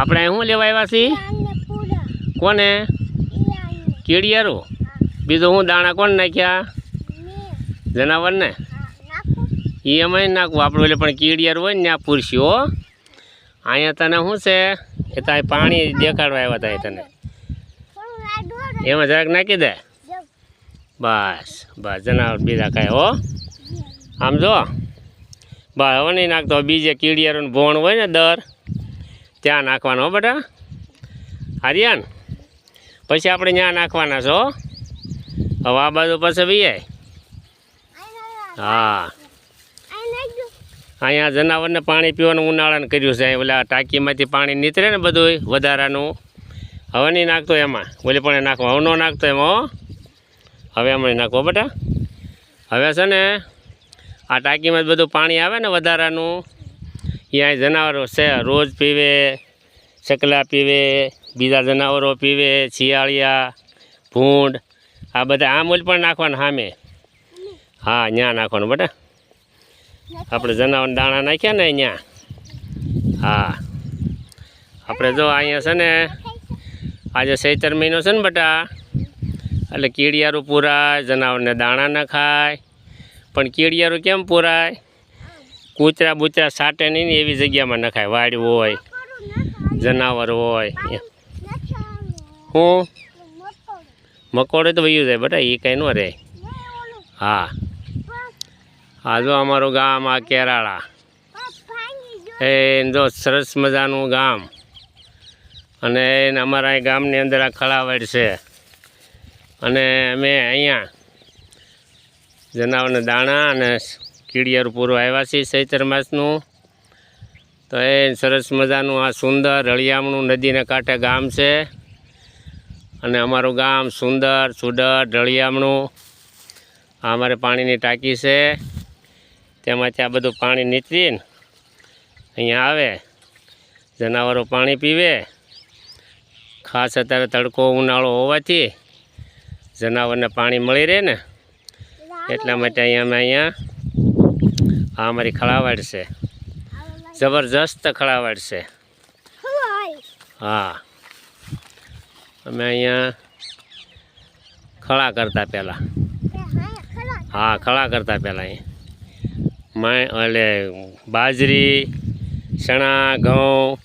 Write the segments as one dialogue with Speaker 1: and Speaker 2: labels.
Speaker 1: આપણે શું લેવા આવ્યા છીએ? કોને? કેળિયારો બીજું હું દાણા કોણ નાખ્યા? જનાવરને? એ અમે નાખવું આપણું એટલે પણ કીડિયારું હોય ને ત્યાં પૂરશું હો. અહીંયા તને શું છે? એ તો પાણી દેખાડવા આવ્યા હતા તને. એમાં જરાક નાખી દે? બસ બસ જનાવર બીજા કાંઈ હો. આમ જો. બસ હવે નહીં નાખતો. બીજે કીડિયારું ભોણ હોય ને દર. ત્યાં નાખવાનો બેટા. આર્યન પછી આપણે ત્યાં નાખવાના છો હવે આ બાજુ પછી વીએ હા. અહીંયા જનાવરને પાણી પીવાનું ઉનાળાને કર્યું છે. ઓલા ટાંકીમાંથી પાણી નીતરે ને બધું વધારાનું. હવે નહીં નાખતો એમાં. ઓલી પણ નાખો. હવે ન નાખતો એમાં. હવે એમાં નહીં નાખો બેટા. હવે છે ને, આ ટાંકીમાં બધું પાણી આવે ને વધારાનું. એ અહીં જનાવરો છે. રોજ પીવે, ચકલા પીવે, બીજા જનાવરો પીવે, શિયાળિયા, ભૂંડ, આ બધા આમ પણ નાખવાના સામે. હા ત્યાં નાખવાનું બેટા. આપણે જનાવર દાણા નાખ્યા ને અહીંયા. હા. આપણે જો અહીંયા છે ને, આજે સૈતર મહિનો છે ને બટા, એટલે કીડિયારું પૂરાય, જનાવરને દાણા ન ખાય પણ કીડિયારું કેમ પૂરાય? કૂતરા બૂતરા સાટે નહીં ને એવી જગ્યામાં નખાય. વાડ હોય, જનાવર હોય. હું? મકોડે તો વયું જાય બટા, એ કંઈ ન રહે. હા. આ જો અમારું ગામ આ કેરાળા. એ જો સરસ મજાનું ગામ. અને અમારા ગામની અંદર આ ખળાવડ છે. અને અમે અહીંયા જનાવરને દાણા અને કીડિયારું પૂરું આવ્યા છીએ ચૈત્ર માસનું. તો એ સરસ મજાનું આ સુંદર રળિયામણું નદીને કાંઠે ગામ છે. અને અમારું ગામ સુંદર સુડર રળિયામણું. આ અમારે પાણીની ટાંકી છે. તેમાંથી આ બધું પાણી નીતરીને અહીંયા આવે. જનાવરો પાણી પીવે. ખાસ અત્યારે તડકો ઉનાળો હોવાથી જનાવરને પાણી મળી રહે ને. એટલા માટે અહીંયા અમે અહીંયા આ અમારી ખળાવાડ છે. જબરજસ્ત ખળાવાડ છે. હા. અમે અહીંયા ખળા કરતા પહેલાં. હા, ખળા કરતા પહેલાં માય, એટલે બાજરી, ચણા, ઘઉં,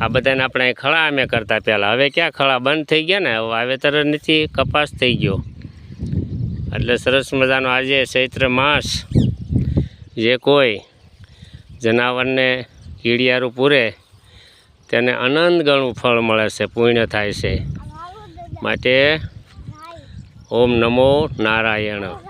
Speaker 1: આ બધાને આપણે અહીં ખળા અમે કરતા પહેલાં. હવે ક્યાં ખળા બંધ થઈ ગયા ને? હવે વાવેતર નથી, કપાસ થઈ ગયો. એટલે સરસ મજાનો આજે ચૈત્ર માસ. જે કોઈ જનાવરને કીડિયારું પૂરે તેને અનંત ગણું ફળ મળે છે પુણ્ય થાય છે. માટે ઓમ નમો નારાયણ.